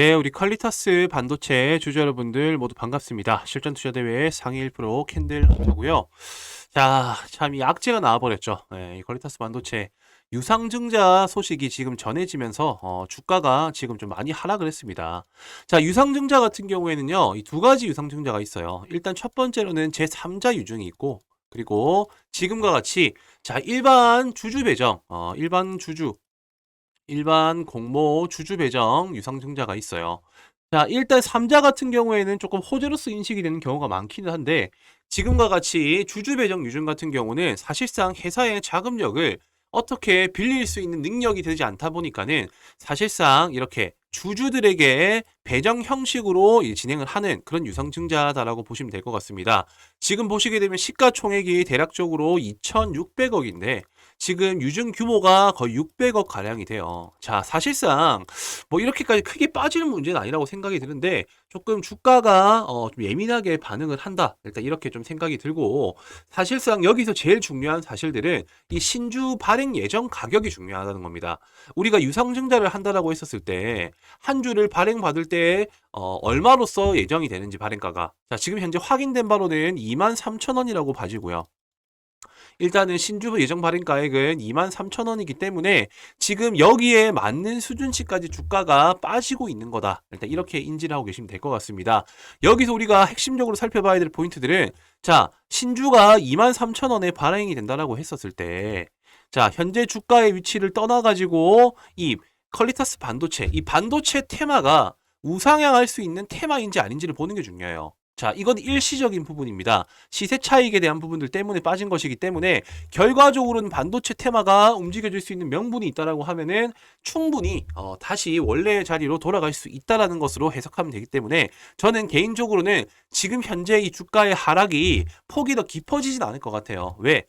네, 우리 퀄리타스 반도체 주주 여러분들 모두 반갑습니다. 실전 투자 대회 상위 1% 캔들 하고요. 자, 참 이 악재가 나와버렸죠. 네, 이 퀄리타스 반도체 유상증자 소식이 지금 전해지면서 어, 주가가 지금 좀 많이 하락을 했습니다. 자, 유상증자 같은 경우에는요, 이 두 가지 유상증자가 있어요. 일단 첫 번째로는 제3자 유증이 있고, 그리고 지금과 같이 자 일반 주주 배정, 어, 일반 주주 일반 공모 주주 배정 유상증자가 있어요. 자, 일단 3자 같은 경우에는 조금 호재로서 인식이 되는 경우가 많기는 한데 지금과 같이 주주 배정 유증 같은 경우는 사실상 회사의 자금력을 어떻게 빌릴 수 있는 능력이 되지 않다 보니까는 사실상 이렇게 주주들에게 배정 형식으로 이 진행을 하는 그런 유상증자다라고 보시면 될 것 같습니다. 지금 보시게 되면 시가총액이 대략적으로 2,600억인데 지금 유증 규모가 거의 600억 가량이 돼요. 자, 사실상 뭐 이렇게까지 크게 빠지는 문제는 아니라고 생각이 드는데 조금 주가가 어, 좀 예민하게 반응을 한다. 일단 이렇게 좀 생각이 들고 사실상 여기서 제일 중요한 사실들은 이 신주 발행 예정 가격이 중요하다는 겁니다. 우리가 유상증자를 한다라고 했었을 때 한 주를 발행받을 때 어, 얼마로서 예정이 되는지 발행가가 자, 지금 현재 확인된 바로는 23,000원이라고 봐지고요. 일단은 신주 예정 발행 가액은 23,000원이기 때문에 지금 여기에 맞는 수준치까지 주가가 빠지고 있는 거다. 일단 이렇게 인지를 하고 계시면 될 것 같습니다. 여기서 우리가 핵심적으로 살펴봐야 될 포인트들은 자, 신주가 23,000원에 발행이 된다라고 했었을 때 자, 현재 주가의 위치를 떠나 가지고 이 퀄리타스 반도체, 이 반도체 테마가 우상향할 수 있는 테마인지 아닌지를 보는 게 중요해요. 자, 이건 일시적인 부분입니다. 시세 차익에 대한 부분들 때문에 빠진 것이기 때문에 결과적으로는 반도체 테마가 움직여질 수 있는 명분이 있다라고 하면은 충분히 어, 다시 원래의 자리로 돌아갈 수 있다라는 것으로 해석하면 되기 때문에 저는 개인적으로는 지금 현재 이 주가의 하락이 폭이 더 깊어지진 않을 것 같아요. 왜?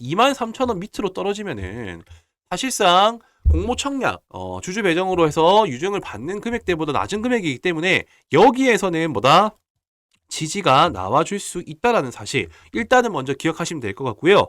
23,000원 밑으로 떨어지면은 사실상 공모 청약, 어, 주주 배정으로 해서 유증을 받는 금액대보다 낮은 금액이기 때문에 여기에서는 뭐다? 지지가 나와줄 수 있다라는 사실 일단은 먼저 기억하시면 될 것 같고요.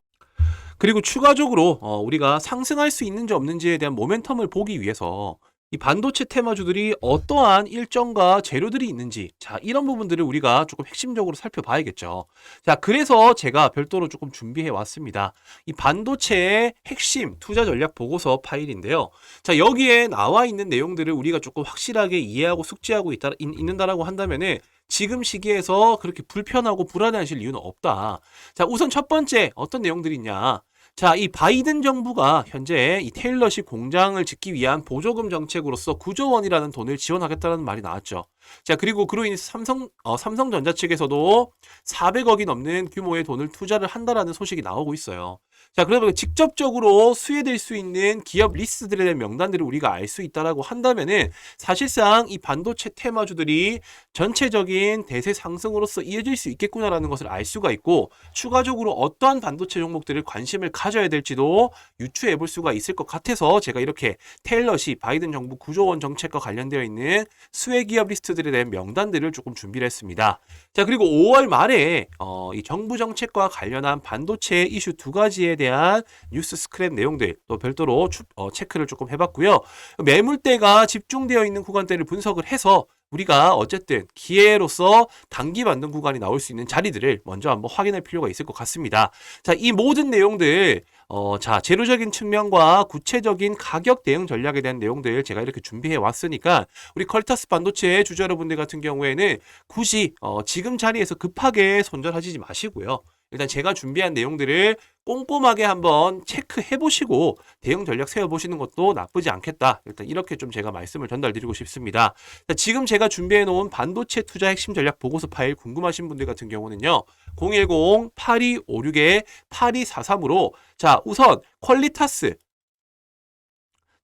그리고 추가적으로 어, 우리가 상승할 수 있는지 없는지에 대한 모멘텀을 보기 위해서 이 반도체 테마주들이 어떠한 일정과 재료들이 있는지 자 이런 부분들을 우리가 조금 핵심적으로 살펴봐야겠죠. 자 그래서 제가 별도로 조금 준비해 왔습니다. 이 반도체의 핵심 투자 전략 보고서 파일인데요. 자 여기에 나와 있는 내용들을 우리가 조금 확실하게 이해하고 숙지하고 있다 있는다라고 한다면은 지금 시기에서 그렇게 불편하고 불안해하실 이유는 없다. 자 우선 첫 번째 어떤 내용들이 있냐? 자, 이 바이든 정부가 현재 이 테일러십 공장을 짓기 위한 보조금 정책으로서 9조 원이라는 돈을 지원하겠다는 말이 나왔죠. 자, 그리고 그로 인해서 삼성, 어, 삼성전자 측에서도 400억이 넘는 규모의 돈을 투자를 한다라는 소식이 나오고 있어요. 자, 그러면 직접적으로 수혜될 수 있는 기업 리스트들에 대한 명단들을 우리가 알 수 있다라고 한다면은 사실상 이 반도체 테마주들이 전체적인 대세 상승으로서 이어질 수 있겠구나라는 것을 알 수가 있고 추가적으로 어떠한 반도체 종목들을 관심을 가져야 될지도 유추해 볼 수가 있을 것 같아서 제가 이렇게 테일러시 바이든 정부 구조원 정책과 관련되어 있는 수혜 기업 리스트들 에 대한 명단들을 조금 준비를 했습니다. 자, 그리고 5월 말에 어, 이 정부 정책과 관련한 반도체 이슈 두 가지에 대한 뉴스 스크랩 내용들 또 별도로 추, 어, 체크를 조금 해봤고요. 매물대가 집중되어 있는 구간대를 분석을 해서 우리가 어쨌든 기회로서 단기 만든 구간이 나올 수 있는 자리들을 먼저 한번 확인할 필요가 있을 것 같습니다. 자, 이 모든 내용들 어, 자, 재료적인 측면과 구체적인 가격 대응 전략에 대한 내용들 제가 이렇게 준비해 왔으니까 우리 컬타스 반도체 주주 여러분들 같은 경우에는 굳이 어, 지금 자리에서 급하게 손절하지 마시고요. 일단 제가 준비한 내용들을 꼼꼼하게 한번 체크해 보시고 대응 전략 세워 보시는 것도 나쁘지 않겠다. 일단 이렇게 좀 제가 말씀을 전달드리고 싶습니다. 자, 지금 제가 준비해 놓은 반도체 투자 핵심 전략 보고서 파일 궁금하신 분들 같은 경우는요. 010-8256-8243으로 자, 우선 퀄리타스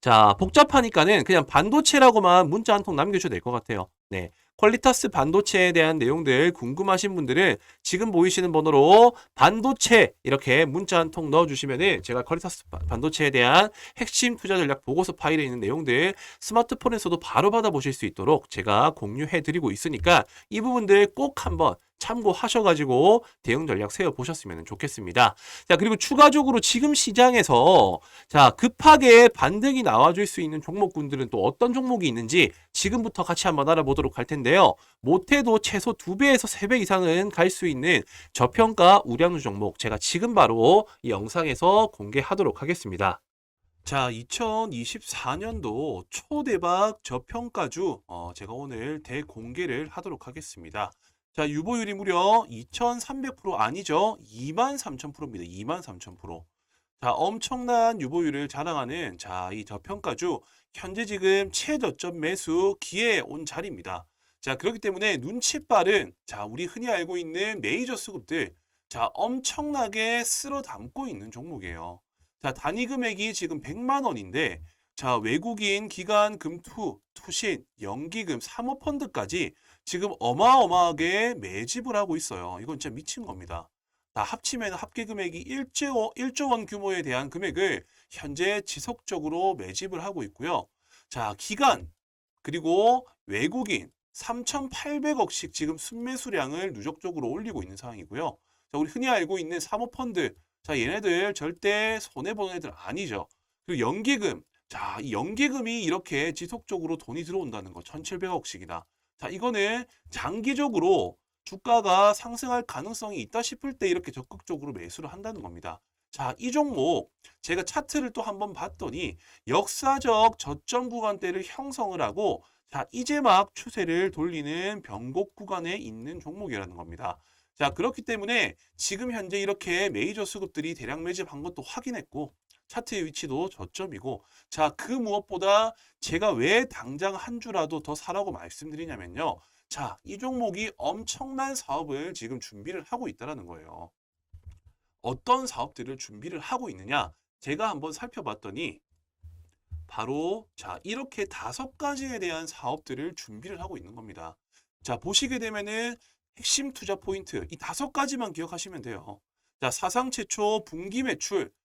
자, 복잡하니까는 그냥 반도체라고만 문자 한 통 남겨주셔도 될 것 같아요. 네. 퀄리타스 반도체에 대한 내용들 궁금하신 분들은 지금 보이시는 번호로 반도체 이렇게 문자 한 통 넣어주시면은 제가 퀄리타스 반도체에 대한 핵심 투자 전략 보고서 파일에 있는 내용들 스마트폰에서도 바로 받아보실 수 있도록 제가 공유해 드리고 있으니까 이 부분들 꼭 한번 참고하셔가지고 대응 전략 세워 보셨으면 좋겠습니다. 자 그리고 추가적으로 지금 시장에서 자 급하게 반등이 나와줄 수 있는 종목군들은 또 어떤 종목이 있는지 지금부터 같이 한번 알아보도록 할 텐데요. 못해도 최소 2배에서 3배 이상은 갈 수 있는 저평가 우량주 종목 제가 지금 바로 이 영상에서 공개하도록 하겠습니다. 자, 2024년도 초대박 저평가주 어, 제가 오늘 대공개를 하도록 하겠습니다. 자, 유보율이 무려 2,300% 아니죠? 23,000%입니다. 23,000%. 자, 엄청난 유보율을 자랑하는 자, 이 저평가주 현재 지금 최저점 매수 기회에 온 자리입니다. 자, 그렇기 때문에 눈치 빠른 자, 우리 흔히 알고 있는 메이저 수급들 자, 엄청나게 쓸어 담고 있는 종목이에요. 자, 단위 금액이 지금 100만 원인데 자, 외국인 기관 금투, 투신, 연기금, 사모펀드까지 지금 어마어마하게 매집을 하고 있어요. 이건 진짜 미친 겁니다. 다 합치면 합계 금액이 1조, 1조 원 규모에 대한 금액을 현재 지속적으로 매집을 하고 있고요. 자, 기간 그리고 외국인 3,800억씩 지금 순매수량을 누적적으로 올리고 있는 상황이고요. 자, 우리 흔히 알고 있는 사모펀드 자, 얘네들 절대 손해보는 애들 아니죠. 그리고 연기금. 자, 이 연기금이 이렇게 지속적으로 돈이 들어온다는 거. 1,700억씩이나. 자, 이거는 장기적으로 주가가 상승할 가능성이 있다 싶을 때 이렇게 적극적으로 매수를 한다는 겁니다. 자, 이 종목 제가 차트를 또 한번 봤더니 역사적 저점 구간대를 형성을 하고 자, 이제 막 추세를 돌리는 변곡 구간에 있는 종목이라는 겁니다. 자, 그렇기 때문에 지금 현재 이렇게 메이저 수급들이 대량 매집한 것도 확인했고 차트의 위치도 저점이고 자, 그 무엇보다 제가 왜 당장 한 주라도 더 사라고 말씀드리냐면요. 자, 이 종목이 엄청난 사업을 지금 준비를 하고 있다는 거예요. 어떤 사업들을 준비를 하고 있느냐? 제가 한번 살펴봤더니 바로 자, 이렇게 다섯 가지에 대한 사업들을 준비를 하고 있는 겁니다. 자, 보시게 되면은 핵심 투자 포인트 이 다섯 가지만 기억하시면 돼요. 자, 사상 최초 분기 매출